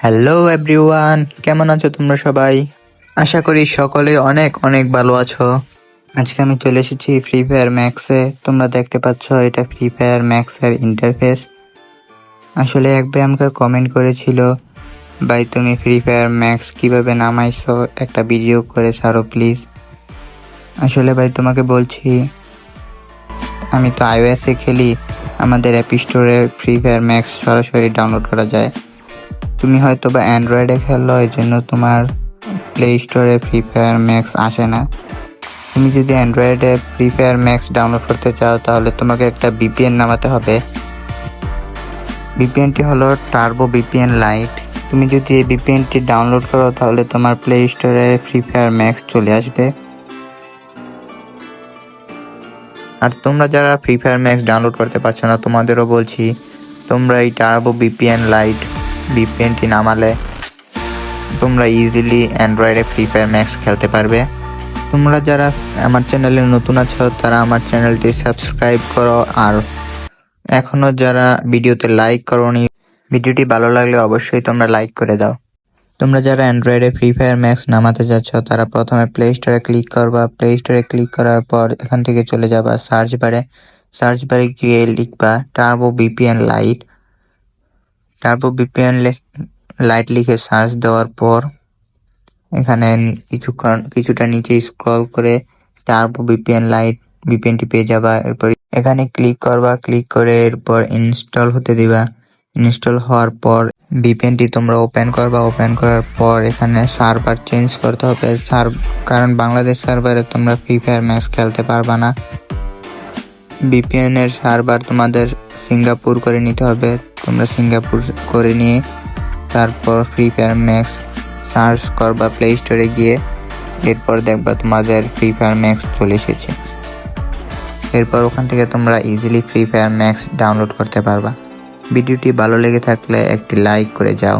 Hello everyone কেমন আছো তোমরা সবাই? আশা করি সকলে অনেক অনেক ভালো আছো। আজকে আমি চলে এসেছি ফ্রি ফায়ার ম্যাক্সে তোমরা দেখতে পাচ্ছ, এটা ফ্রি ফায়ার ম্যাক্সের ইন্টারফেস আসলে এক ভাই আমাকে কমেন্ট করেছিল, ভাই, তুমি ফ্রি ফায়ার ম্যাক্স কীভাবে নামাইছো? একটা ভিডিও করে ছাড়ো প্লিজ আসলে ভাই, তোমাকে বলছি, আমি তো আইওএসে খেলি। আমাদের অ্যাপ স্টোরে ফ্রি ফায়ার ম্যাক্স সরাসরি ডাউনলোড করা যায়। তুমি হয়তো বা অ্যান্ড্রয়েডে খেলো এই জন্য তোমার প্লে স্টোরে ফ্রি ফায়ার ম্যাক্স আসে না। তুমি যদি অ্যান্ড্রয়েডে ফ্রি ফায়ার ম্যাক্স ডাউনলোড করতে চাও, তাহলে তোমাকে একটা বিপিএন নামাতে হবে। বিপিএনটি হলো টার্বো বিপিএন লাইট তুমি যদি এই বিপিএনটি ডাউনলোড করো, তাহলে তোমার প্লে স্টোরে ফ্রি ফায়ার ম্যাক্স চলে আসবে। আর তোমরা যারা ফ্রি ফায়ার ম্যাক্স ডাউনলোড করতে পারছ না, তোমাদেরও বলছি, তোমরা এই টার্বো বিপিএন লাইট বিপিএনটি নামালে তোমরা ইজিলি অ্যান্ড্রয়েডে ফ্রি ফায়ার ম্যাক্স খেলতে পারবে। তোমরা যারা আমার চ্যানেলে নতুন আছো, তারা আমার চ্যানেলটি সাবস্ক্রাইব করো আর এখনও যারা ভিডিওতে লাইক করোনি, ভিডিওটি ভালো লাগলে অবশ্যই তোমরা লাইক করে দাও। তোমরা যারা অ্যান্ড্রয়েডে ফ্রি ফায়ার ম্যাক্স নামাতে যাচ্ছ, তারা প্রথমে প্লে স্টোরে ক্লিক করবা। প্লে স্টোরে ক্লিক করার পর এখান থেকে চলে যাবা সার্চ বারে সার্চ বারে গিয়ে লিখবা turbo VPN lite turbo VPN lite লিখে সার্চ দেওয়ার পর, এখানে কিছুক্ষণ কিছুটা নিচে স্ক্রল করে টার্বো বিপিএন লাইট বিপিএনটি পেয়ে যাবা। এরপর এখানে ক্লিক করবা ক্লিক করে এরপর ইনস্টল হতে দিবা। ইনস্টল হওয়ার পর বিপিএনটি তোমরা ওপেন করবা। ওপেন করার পর এখানে সার্ভার চেঞ্জ করতে হবে। সার কারণ বাংলাদেশ সার্ভারে তোমরা ফ্রি ফায়ার ম্যাচ খেলতে পারবা না। বিপিএন এর সার্ভার তোমাদের সিঙ্গাপুর করে নিতে হবে। তোমরা সিঙ্গাপুর করে নিয়ে তারপর ফ্রি ফায়ার ম্যাক্স সার্চ করবা প্লে স্টোরে গিয়ে, এরপর দেখবা তোমাদের ফ্রি ফায়ার ম্যাক্স চলে এসেছে। এরপর ওখান থেকে তোমরা easily Free Fire Max download করতে পারবা। ভিডিওটি ভালো লেগে থাকলে একটি লাইক করে যাও।